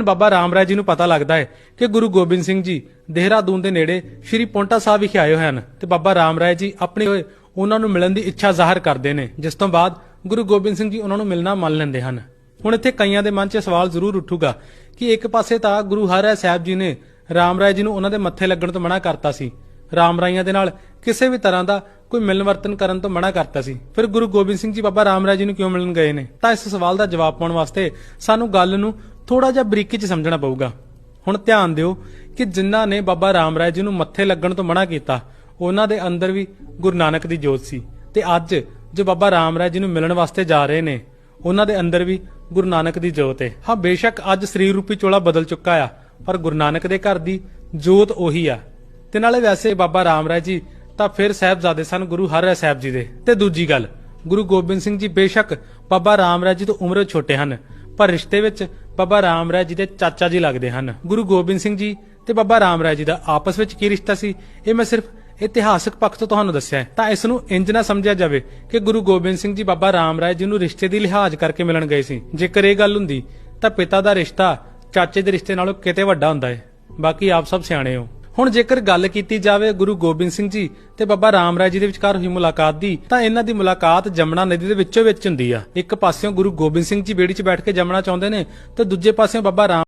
ਬਾਬਾ ਰਾਮ ਰਾਏ ਜੀ ਨੂੰ ਪਤਾ ਲੱਗਦਾ ਹੈ ਕਿ ਗੁਰੂ ਗੋਬਿੰਦ ਸਿੰਘ ਜੀ ਦੇਹਰਾਦੂਨ ਦੇ ਨੇੜੇ ਸ਼੍ਰੀ ਪੌਂਟਾ ਸਾਹਿਬ ਵਿਖੇ ਆਏ ਹੋਏ ਹਨ ਤੇ ਬਾਬਾ ਰਾਮ ਜੀ ਆਪਣੇ ਹੋਏ ਉਹਨਾਂ ਨੂੰ ਮਿਲਣ ਦੀ ਇੱਛਾ ਜ਼ਾਹਰ ਕਰਦੇ ਨੇ, ਜਿਸ ਤੋਂ ਬਾਅਦ ਗੁਰੂ ਗੋਬਿੰਦ ਸਿੰਘ ਜੀ ਉਹਨਾਂ ਨੂੰ ਮਿਲਣਾ ਮੰਨ ਲੈਂਦੇ ਹਨ। ਹੁਣ ਇੱਥੇ ਕਈਆਂ ਦੇ ਮਨ 'ਚ ਸਵਾਲ ਜ਼ਰੂਰ ਉੱਠੂਗਾ ਕਿ ਇੱਕ ਪਾਸੇ ਤਾਂ ਗੁਰੂ ਹਰਿ ਸਾਹਿਬ ਜੀ ਨੇ ਰਾਮ ਰਾਏ ਜੀ ਨੂੰ ਉਹਨਾਂ ਦੇ ਮੱਥੇ ਲੱਗਣ ਤੋਂ ਮਨਾ ਕਰਤਾ ਸੀ। ਰਾਮ ਰਾਈਆਂ ਦੇ ਨਾਲ ਕਿਸੇ ਵੀ ਤਰ੍ਹਾਂ ਦਾ ਕੋਈ ਮਿਲਨ ਵਰਤਨ ਕਰਨ ਤੋਂ ਮਨਾ ਕਰਤਾ ਸੀ। ਫਿਰ ਗੁਰੂ ਗੋਬਿੰਦ ਸਿੰਘ ਜੀ ਬਾਬਾ ਰਾਮ ਰਾਏ ਜੀ ਨੂੰ ਕਿਉਂ ਮਿਲਣ ਗਏ ਨੇ? ਤਾਂ ਇਸ ਸਵਾਲ ਦਾ ਜਵਾਬ ਪਾਉਣ ਵਾਸਤੇ ਸਾਨੂੰ ਗੱਲ ਨੂੰ ਥੋੜਾ ਜਿਹਾ ਬਰੀਕੀ 'ਚ ਸਮਝਣਾ ਪਊਗਾ। ਹੁਣ ਧਿਆਨ ਦਿਓ ਕਿ ਜਿਨ੍ਹਾਂ ਨੇ ਬਾਬਾ ਰਾਮ ਰਾਏ ਜੀ ਨੂੰ ਮੱਥੇ ਲੱਗਣ ਤੋਂ ਮਨਾ ਕੀਤਾ, ਉਹਨਾਂ ਦੇ ਅੰਦਰ ਵੀ ਗੁਰੂ ਨਾਨਕ ਦੀ ਜੋਤ ਸੀ। ਤੇ ਅੱਜ ਜੋ ਬਾਬਾ ਰਾਮ ਰਾਏ ਜੀ ਨੂੰ ਮਿਲਣ ਵਾਸਤੇ ਜਾ ਰਹੇ ਨੇ, ਉਹਨਾਂ ਦੇ ਅੰਦਰ ਵੀ ਗੁਰੂ ਨਾਨਕ ਦੀ ਜੋਤ ਹੈ ਹਾਂ, ਬੇਸ਼ੱਕ ਅੱਜ ਸਰੀਰ ਰੂਪੀ ਚੋਲਾ ਬਦਲ ਚੁੱਕਾ ਆ, ਪਰ ਗੁਰੂ ਨਾਨਕ ਦੇ ਘਰ ਦੀ ਜੋਤ ਉਹੀ ਆ। ਤੇ ਨਾਲੇ ਵੈਸੇ ਬਾਬਾ ਰਾਮ ਰਾਏ ਜੀ ਤਾਂ ਫਿਰ ਸਾਹਿਬਜ਼ਾਦੇ ਸਨ ਗੁਰੂ ਹਰਿ ਸਾਹਿਬ ਜੀ ਦੇ। ਤੇ ਦੂਜੀ ਗੱਲ, ਗੁਰੂ ਗੋਬਿੰਦ ਸਿੰਘ ਜੀ ਬੇਸ਼ੱਕ ਬਾਬਾ ਰਾਮ ਰਾਏ ਜੀ ਤੋਂ ਉਮਰ ਛੋਟੇ ਹਨ, ਪਰ ਰਿਸ਼ਤੇ ਵਿੱਚ ਬਾਬਾ ਰਾਮ ਰਾਏ ਜੀ ਦੇ ਚਾਚਾ ਜੀ ਲੱਗਦੇ ਹਨ। ਗੁਰੂ ਗੋਬਿੰਦ ਸਿੰਘ ਜੀ ਤੇ ਬਾਬਾ ਰਾਮ ਰਾਏ ਜੀ ਦਾ ਆਪਸ ਵਿੱਚ ਕੀ ਰਿਸ਼ਤਾ ਸੀ, ਇਹ ਮੈਂ ਸਿਰਫ ਇਤਿਹਾਸਕ ਪੱਖ ਤੋਂ ਤੁਹਾਨੂੰ ਦੱਸਿਆ ਹੈ। ਤਾਂ ਇਸ ਨੂੰ ਇੰਜ ਨਾ ਸਮਝਿਆ ਜਾਵੇ ਕਿ ਗੁਰੂ ਗੋਬਿੰਦ ਸਿੰਘ ਜੀ ਬਾਬਾ ਰਾਮ ਰਾਏ ਜੀ ਨੂੰ ਰਿਸ਼ਤੇ ਦੀ ਲਿਹਾਜ਼ ਕਰਕੇ ਮਿਲਣ ਗਏ ਸੀ। ਜੇਕਰ ਇਹ ਗੱਲ ਹੁੰਦੀ ਤਾਂ ਪਿਤਾ ਦਾ ਰਿਸ਼ਤਾ ਚਾਚੇ ਦੇ ਰਿਸ਼ਤੇ ਨਾਲੋਂ ਕਿਤੇ ਵੱਡਾ ਹੁੰਦਾ ਹੈ। ਬਾਕੀ ਆਪ ਸਭ ਸਿਆਣੇ ਹੋ। ਹੁਣ ਜੇਕਰ ਗੱਲ ਕੀਤੀ ਜਾਵੇ ਗੁਰੂ ਗੋਬਿੰਦ ਸਿੰਘ ਜੀ ਤੇ ਬਾਬਾ ਰਾਮ ਰਾਏ ਜੀ ਦੇ ਵਿਚਕਾਰ ਹੋਈ ਮੁਲਾਕਾਤ ਦੀ, ਤਾਂ ਇਹਨਾਂ ਦੀ ਮੁਲਾਕਾਤ ਜਮਨਾ ਨਦੀ ਦੇ ਵਿੱਚੋਂ ਵਿੱਚ ਹੁੰਦੀ ਆ। ਇੱਕ ਪਾਸਿਓਂ ਗੁਰੂ ਗੋਬਿੰਦ ਸਿੰਘ ਜੀ ਬੇੜੀ 'ਚ ਬੈਠ ਕੇ ਜਮਨਾ ਚਾਹੁੰਦੇ ਨੇ ਤੇ ਦੂਜੇ ਪਾਸਿਓਂ ਬਾਬਾ ਰਾਮ